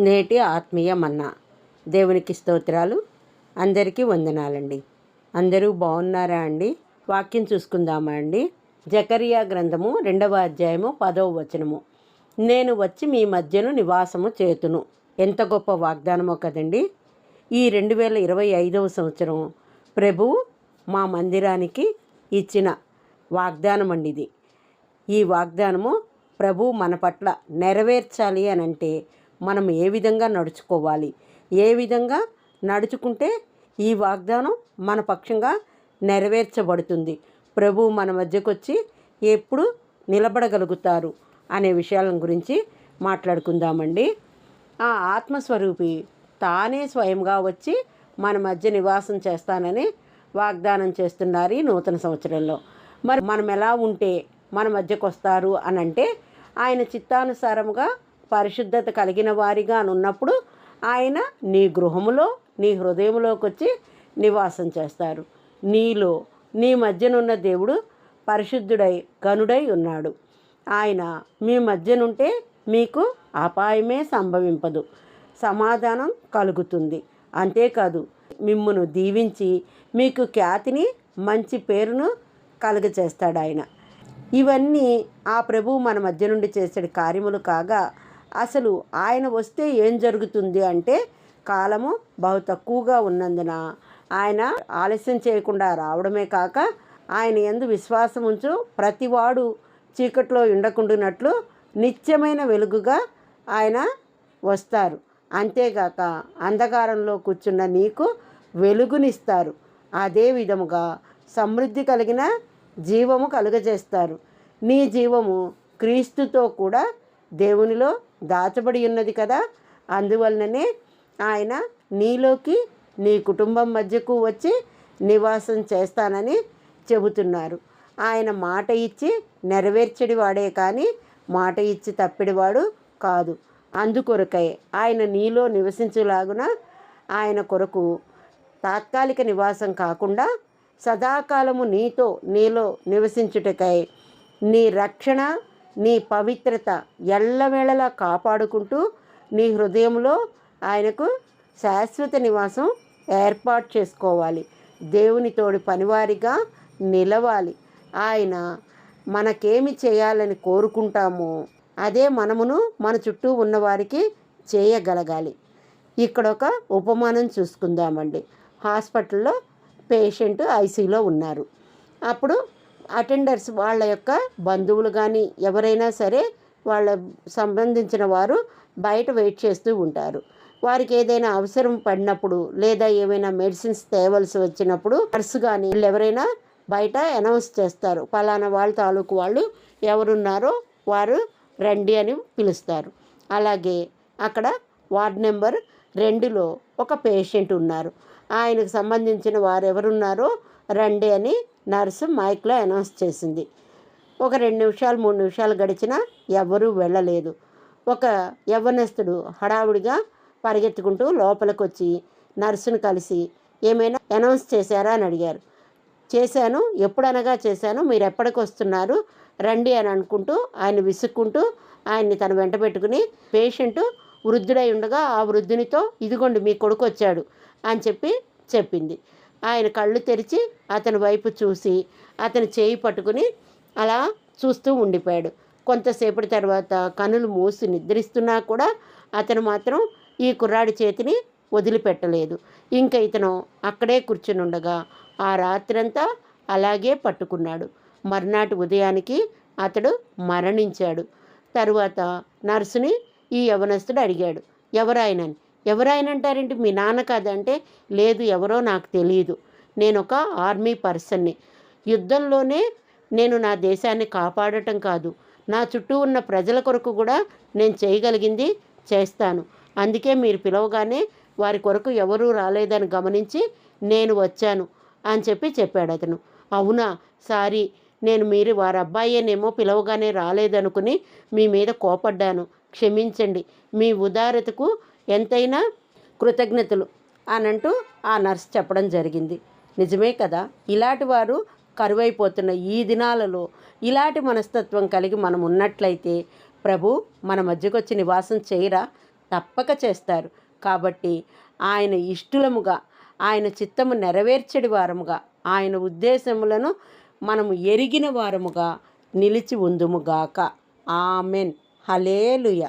నేటి ఆత్మీయ మన్నా. దేవునికి స్తోత్రాలు. అందరికీ వందనాలండి. అందరూ బాగున్నారా అండి? వాక్యం చూసుకుందామా అండి? జకరియా గ్రంథము రెండవ అధ్యాయము పదవ వచనము. నేను వచ్చి మీ మధ్యను నివాసము చేతును. ఎంత గొప్ప వాగ్దానమో కదండి. ఈ రెండు వేల ఇరవై ఐదవ సంవత్సరం ప్రభువు మా మందిరానికి ఇచ్చిన వాగ్దానం అండి ఇది ఈ వాగ్దానము ప్రభు మన పట్ల నెరవేర్చాలి అని అంటే మనం ఏ విధంగా నడుచుకోవాలి? ఏ విధంగా నడుచుకుంటే ఈ వాగ్దానం మన పక్షంగా నెరవేర్చబడుతుంది? ప్రభు మన మధ్యకు వచ్చి ఎప్పుడు నిలబడగలుగుతారు అనే విషయాల గురించి మాట్లాడుకుందామండి. ఆ ఆత్మస్వరూపి తానే స్వయంగా వచ్చి మన మధ్య నివాసం చేస్తానని వాగ్దానం చేస్తున్నారు ఈ నూతన సంవత్సరంలో. మరి మనం ఎలా ఉంటే మన మధ్యకు వస్తారు అని అంటే ఆయన చిత్తానుసారముగా పరిశుద్ధత కలిగిన వారిగా ఉన్నప్పుడు ఆయన నీ గృహములో నీ హృదయంలోకి వచ్చి నివాసం చేస్తారు. నీలో నీ మధ్యనున్న దేవుడు పరిశుద్ధుడై గనుడై ఉన్నాడు. ఆయన మీ మధ్యనుంటే మీకు అపాయమే సంభవింపదు. సమాధానం కలుగుతుంది. అంతేకాదు మిమ్మును దీవించి మీకు ఖ్యాతిని మంచి పేరును కలుగచేస్తాడు ఆయన ఇవన్నీ ఆ ప్రభువు మన మధ్య నుండి చేసే కార్యములు కాగా అసలు ఆయన వస్తే ఏం జరుగుతుంది అంటే కాలము బహు తక్కువగా ఉన్నందున ఆయన ఆలస్యం చేయకుండా రావడమే కాక ఆయన ఎందు విశ్వాసం ఉంచు ప్రతివాడు చీకట్లో ఉండకుండునట్లు నిత్యమైన వెలుగుగా ఆయన వస్తారు. అంతేగాక అంధకారంలో కూర్చున్న నీకు వెలుగునిస్తారు. అదే విధముగా సమృద్ధి కలిగిన జీవము కలుగజేస్తారు. నీ జీవము క్రీస్తుతో కూడా దేవునిలో దాచబడి ఉన్నది కదా? అందువలననే ఆయన నీలోకి నీ కుటుంబం మధ్యకు వచ్చి నివాసం చేస్తానని చెబుతున్నారు. ఆయన మాట ఇచ్చి నెరవేర్చడి వాడే కానీ మాట ఇచ్చి తప్పిడివాడు కాదు. అందుకొరకై ఆయన నీలో నివసించులాగున ఆయన కొరకు తాత్కాలిక నివాసం కాకుండా సదాకాలము నీతో నీలో నివసించుటకై నీ రక్షణ నీ పవిత్రత ఎల్లవేళలా కాపాడుకుంటూ నీ హృదయంలో ఆయనకు శాశ్వత నివాసం ఏర్పాటు చేసుకోవాలి. దేవుని తోడి పనివారిగా నిలవాలి. ఆయన మనకేమి చేయాలని కోరుకుంటామో అదే మనమును మన చుట్టూ ఉన్నవారికి చేయగలగాలి. ఇక్కడ ఒక ఉపమానం చూసుకుందామండి. హాస్పిటల్లో పేషెంట్ ఐసీలో ఉన్నారు. అప్పుడు అటెండర్స్ వాళ్ళ యొక్క బంధువులు కానీ ఎవరైనా సరే వాళ్ళ సంబంధించిన వారు బయట వెయిట్ చేస్తూ ఉంటారు. వారికి ఏదైనా అవసరం పడినప్పుడు లేదా ఏమైనా మెడిసిన్స్ తేవలసి వచ్చినప్పుడు నర్సు కానీ వీళ్ళు ఎవరైనా బయట అనౌన్స్ చేస్తారు. పలానా వాళ్ళ తాలూకు వాళ్ళు ఎవరున్నారో వారు రండి అని పిలుస్తారు. అలాగే అక్కడ వార్డ్ నెంబర్ రెండులో ఒక పేషెంట్ ఉన్నారు. ఆయనకు సంబంధించిన వారు ఎవరున్నారో రండి అని నర్సు మైక్లో అనౌన్స్ చేసింది. ఒక రెండు నిమిషాలు మూడు నిమిషాలు గడిచినా ఎవరూ వెళ్ళలేదు. ఒక యవ్వనస్తుడు హడావుడిగా పరిగెత్తుకుంటూ లోపలికి వచ్చి నర్సును కలిసి ఏమైనా అనౌన్స్ చేశారా? అని అడిగారు. చేశాను. ఎప్పుడనగా చేశాను. మీరు ఎప్పటికి వస్తున్నారు? రండి అని అనుకుంటూ ఆయన విసుక్కుంటూ ఆయన్ని తన వెంట పెట్టుకుని పేషెంట్ వృద్ధుడై ఉండగా ఆ వృద్ధునితో ఇదిగోండి మీ కొడుకు వచ్చాడు అని చెప్పి చెప్పింది. ఆయన కళ్ళు తెరిచి అతని వైపు చూసి అతని చేయి పట్టుకుని అలా చూస్తూ ఉండిపోయాడు. కొంతసేపటి తర్వాత కనులు మూసి నిద్రిస్తున్నా కూడా అతను మాత్రం ఈ కుర్రాడి చేతిని వదిలిపెట్టలేదు. ఇంకా ఇతను అక్కడే కూర్చుని ఉండగా ఆ రాత్రంతా అలాగే పట్టుకున్నాడు. మర్నాటి ఉదయానికి అతడు మరణించాడు. తరువాత నర్సుని ఈ యవనస్తుడు అడిగాడు ఎవరాయనని ఎవరాయనంటారేంటి? మీ నాన్న కాదంటే లేదు ఎవరో నాకు తెలియదు నేను ఒక ఆర్మీ పర్సన్ని. యుద్ధంలోనే నేను నా దేశాన్ని కాపాడటం కాదు. నా చుట్టూ ఉన్న ప్రజల కొరకు కూడా నేను చేయగలిగింది చేస్తాను. అందుకే మీరు పిలవగానే వారి కొరకు ఎవరూ రాలేదని గమనించి నేను వచ్చాను అని చెప్పి చెప్పాడు అతను. అవునా? సారీ. నేను మీరు వారి అబ్బాయేనేమో పిలవగానే రాలేదనుకుని మీ మీద కోపడ్డాను. క్షమించండి. మీ ఉదారతకు ఎంతైనా కృతజ్ఞతలు అనంటూ ఆ నర్స్ చెప్పడం జరిగింది. నిజమే కదా? ఇలాంటి వారు కరువైపోతున్న ఈ దినాలలో ఇలాంటి మనస్తత్వం కలిగి మనం ఉన్నట్లయితే ప్రభు మన మధ్యకు వచ్చి నివాసం చేయరా? తప్పక చేస్తారు. కాబట్టి ఆయన ఇష్టలముగా ఆయన చిత్తము నెరవేర్చడి వారముగా ఆయన ఉద్దేశములను మనము ఎరిగిన వారముగా నిలిచి ఉందుముగాక ఆమెన్. హలేలుయ